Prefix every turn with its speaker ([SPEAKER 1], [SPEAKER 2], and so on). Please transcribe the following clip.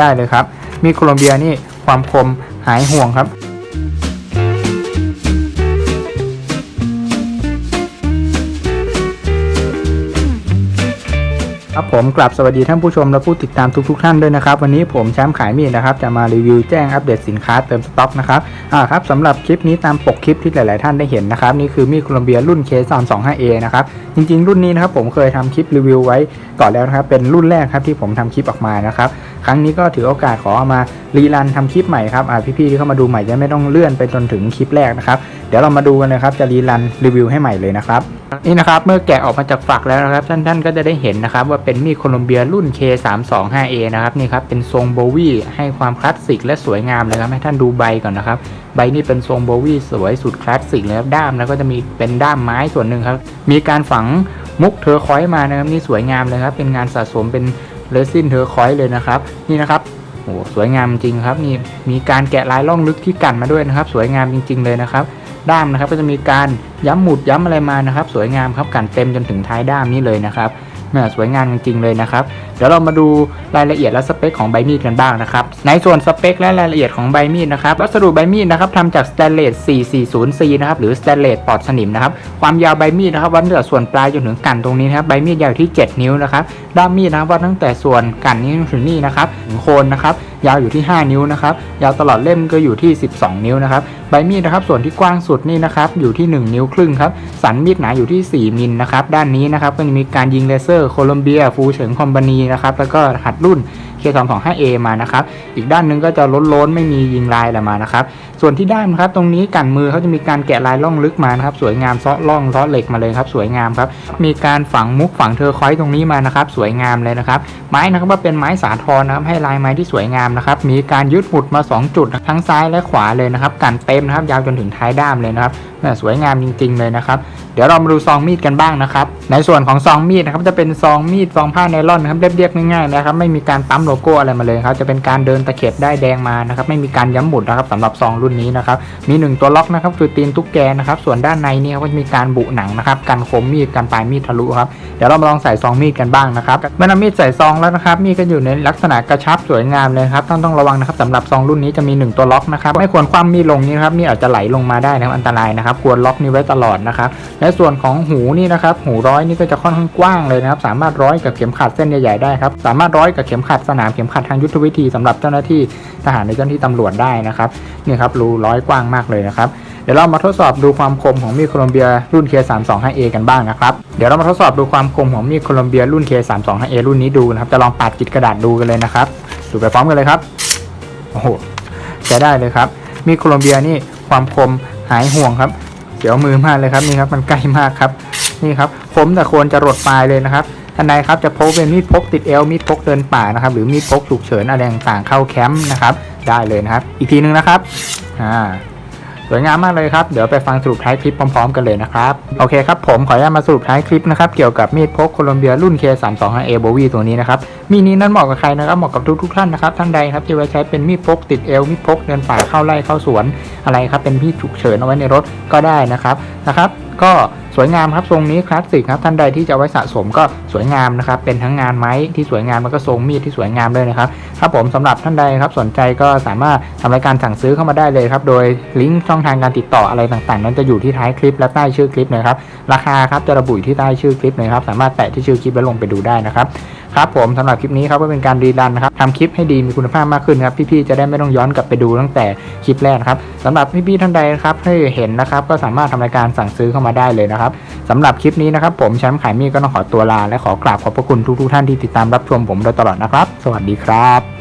[SPEAKER 1] ได้เลยครับ มีโคลอมเบียนี่ความคมหายห่วงครับ ครับผมกลับสวัสดีท่านผู้ชมและผู้ติดตามทุกๆทท่านด้วยนะครับวันนี้ผมแชมป์ขายมีดนะครับจะมารีวิวแจ้งอัปเดตสินค้าเติมสต็อกนะครับอ่าครับสำหรับคลิปนี้ตามปกคลิปที่หลาย ๆ ท่านได้เห็นนะครับนี่คือมีดโคลอมเบียรุ่นเคซอน 25A นะครับจริง ๆ รุ่นนี้นะครับผมเคยทำคลิปรีวิวไว้ก่อนแล้วนะครับเป็นรุ่นแรกครับที่ผมทำคลิปออกมานะครับครั้งนี้ก็ถือโอกาสขอเอามารีรันทำคลิปใหม่ครับอ่าพี่ๆที่เข้ามาดูใหม่จะไม่ต้องเลื่อนไปจนถึงคลิปแรกนะครับเดี๋ยวเรามาดูกันเลยครับจะรีรันรีวิวให้ใหม่เลยนะครับนี่นะครับเมื่อแกะออกมาจากฝักแล้วนะครับท่านท่านก็จะได้เห็นนะครับว่าเป็นมีดโคลอมเบียรุ่น K325A นะครับนี่ครับเป็นทรงโบวี่ให้ความคลาสสิกและสวยงามเลยครับให้ท่านดูใบก่อนนะครับใบนี่เป็นทรงโบวี่สวยสุดคลาสสิกเลยครับด้ามแล้วก็จะมีเป็นด้ามไม้ส่วนหนึ่งครับมีการฝังมุกเทอร์คอยมานะครับนี่สวยงามเลยครับเป็นงานสะสมเป็นเรซินเทอร์คอยเลยนะครับนี่นะครับ โอ้สวยงามจริงครับนี่มีการแกะลายล่องลึกที่กันมาด้วยนะครับ สวยงามจริง ๆ เลยนะครับ ด้ามนะครับก็จะมีการย้ำหมุดย้ำอะไรมานะครับ สวยงามครับกันเต็มจนถึงท้ายด้ามนี้เลยนะครับแหม่สวยงามจริง ๆ เลยนะครับ เดี๋ยวเรามาดูรายละเอียดและสเปคของใบมีดกันบ้างนะครับ ในส่วนสเปคและรายละเอียดของใบมีดนะครับ วัสดุใบมีดนะครับทำจากสแตนเลส 440C นะครับหรือสแตนเลสปลอดสนิมนะครับ ความยาวใบมีดนะครับวัดตั้งแต่ส่วนปลายจนถึงกันตรงนี้นะครับ ใบมีดยาวที่ 7 นิ้วนะครับ ด้ามมีดนะวัดตั้งแต่ส่วนกันนี้ถึงนี่นะครับถึงโคนนะครับ ยาวอยู่ที่ 5 นิ้วนะครับ ยาวตลอดเล่มก็อยู่ที่ 12 นิ้วนะครับ ใบมีดนะครับ ส่วนที่กว้างสุดนี่นะครับอยู่ที่ 1 นิ้วครึ่งครับ สันมีดหนาอยู่ที่ 4มิลนะครับ ด้านนี้นะครับก็จะมีการยิงเลเซอร์โคลอมเบียฟูเฉิงคอมพานีนะครับ แล้วก็รหัสรุ่น K225A มานะครับ อีกด้านหนึงก็จะล้นๆ ไม่มียิงลายอะไรมานะครับ ส่วนที่ด้านครับตรงนี้กันมือเขาจะมีการแกะลายล่องลึกมานะครับ สวยงามเซาะล่องซาะเหล็กมาเลยครับสวยงามครับ มีการฝังมุกฝังเทอร์คอยส์ตรงนี้มานะครับ สวยงามเลยนะครับ ไม้นะครับว่าเป็นไม้สาทรนะครับให้ลายไม้ที่สวยงามนะครับ มีการยึดหมุดมา 2 จุดทั้งซ้ายและขวาเลยนะครับ กันเต็มนะครับ ยาวจนถึงท้ายด้ามเลยนะครับแต่สวยงามจริง ๆ เลยนะครับ เดี๋ยวเรามาดูซองมีดกันบ้างนะครับ ในส่วนของซองมีดนะครับจะเป็นซองมีดซองผ้าไนล่อนนะครับเเรียบง่ายๆนะครับไม่มีการปั๊มโลโก้อะไรมาเลยครับจะเป็นการเดินตะเข็บได้แดงมานะครับไม่มีการย้ำหมุดนะครับสำหรับซองรุ่นนี้นะครับมีหนึ่งตัวล็อกนะครับคือตีนตุ๊กแกนะครับส่วนด้านในนี่ก็จะมีการบุหนังนะครับกันคมมีดกันปลายมีดทะลุครับเดี๋ยวเรามาลองใส่ซองมีดกันบ้างนะครับเมื่อนำมีดใส่ซองแล้วนะครับมีดก็อยู่ในลักษณะกระชับสวยงามเลยครับต้องต้องระวังนะครับสำหรับซองรุ่นนี้จะมี 1 ตัวล็อกนะครับไม่ควรคว่ำมีดลงนี้ครับมีดอาจจะไหลลงมาได้นะครับอันตรายนะครับควรล็อกนี้ไว้ตลอดนะครับและส่วนของหูนี่นะครับหูร้อยนี่ก็จะค่อนข้างกว้างเลยนะครับสามารถร้อยกับเข็มขัดเส้นใหญ่ๆได้ครับ สามารถร้อยกับเข็มขัดสนามเข็มขัดทางยุทธวิธีสำหรับเจ้าหน้าที่ทหารในเจ้าหน้าที่ตำรวจได้นะครับนี่ครับรูร้อยกว้างมากเลยนะครับเดี๋ยวเรามาทดสอบดูความคมของมีดโคลอมเบียรุ่น K325A กันบ้างนะครับ เดี๋ยวเรามาทดสอบดูความคมของมีดโคลอมเบียรุ่น K325A รุ่นนี้ดูนะครับ จะลองปาดจิตกระดาษดูกันเลยนะครับ ดูไปพร้อมกันเลยครับ โอ้โหใช้ได้เลยครับ มีดโคลอมเบียนี่ความคมหายห่วงครับเสียวมือมากเลยครับนี่ครับมันใกล้มากครับ นี่ครับคมแต่โคนจะรดปลายเลยนะครับ ท่านใดครับจะพกเป็นมีดพกติดเอวมีดพกเดินป่านะครับหรือมีดพกฉุกเฉินอะไรต่างๆเข้าแคมป์นะครับได้เลยนะครับ อีกทีนึงนะครับอ่าสวยงามมากเลยครับ เดี๋ยวไปฟังสรุปท้ายคลิปพร้อมๆกันเลยนะครับ โอเคครับผมขออนุญาตมาสรุปท้ายคลิปนะครับ เกี่ยวกับมีดพกโคลอมเบียรุ่น K325A b o w i ตัวนี้นะครับ มีดนี้นั้นเหมาะกับใครนะครับ เหมาะกับทุกๆท่านนะครับ ท่านใดครับที่ไว้ใช้เป็นมีดพกติดเอว มีดพกเดินป่าเข้าไร่เข้าสวนอะไรครับ เป็นมีดฉุกเฉินเอาไว้ในรถก็ได้นะครับนะครับ ก็สวยงามครับทรงนี้คลาสสิกครับท่านใดที่จะไว้สะสมก็สวยงามนะครับเป็นทั้งงานไม้ที่สวยงามแล้วก็ทรงมีดที่สวยงามด้วยนะครับครับผมสำหรับท่านใดครับสนใจก็สามารถทำรายการสั่งซื้อเข้ามาได้เลยครับโดยลิงก์ช่องทางการติดต่ออะไรต่างๆ นั้นจะอยู่ที่ท้ายคลิปและใต้ชื่อคลิปนะครับราคาครับจะระบุที่ใต้ชื่อคลิปนะครับสามารถแตะที่ชื่อคลิปแล้วลงไปดูได้นะครับ ครับผมสำหรับคลิปนี้ครับก็เป็นการรีดันนะครับทำคลิปให้ดีมีคุณภาพมากขึ้นครับพี่ๆจะได้ไม่ต้องย้อนกลับไปดูตั้งแต่คลิปแรกครับสำหรับพี่ๆท่านใดนะครับให้เห็นนะครับก็สามารถทำรายการสั่งซื้อเข้ามาได้เลยนะครับสำหรับคลิปนี้นะครับผมแชมป์ขายมีก็ต้องขอตัวลาและขอกราบขอบพระคุณทุกๆท่านที่ติดตามรับชมผมโดยตลอดนะครับ สวัสดีครับ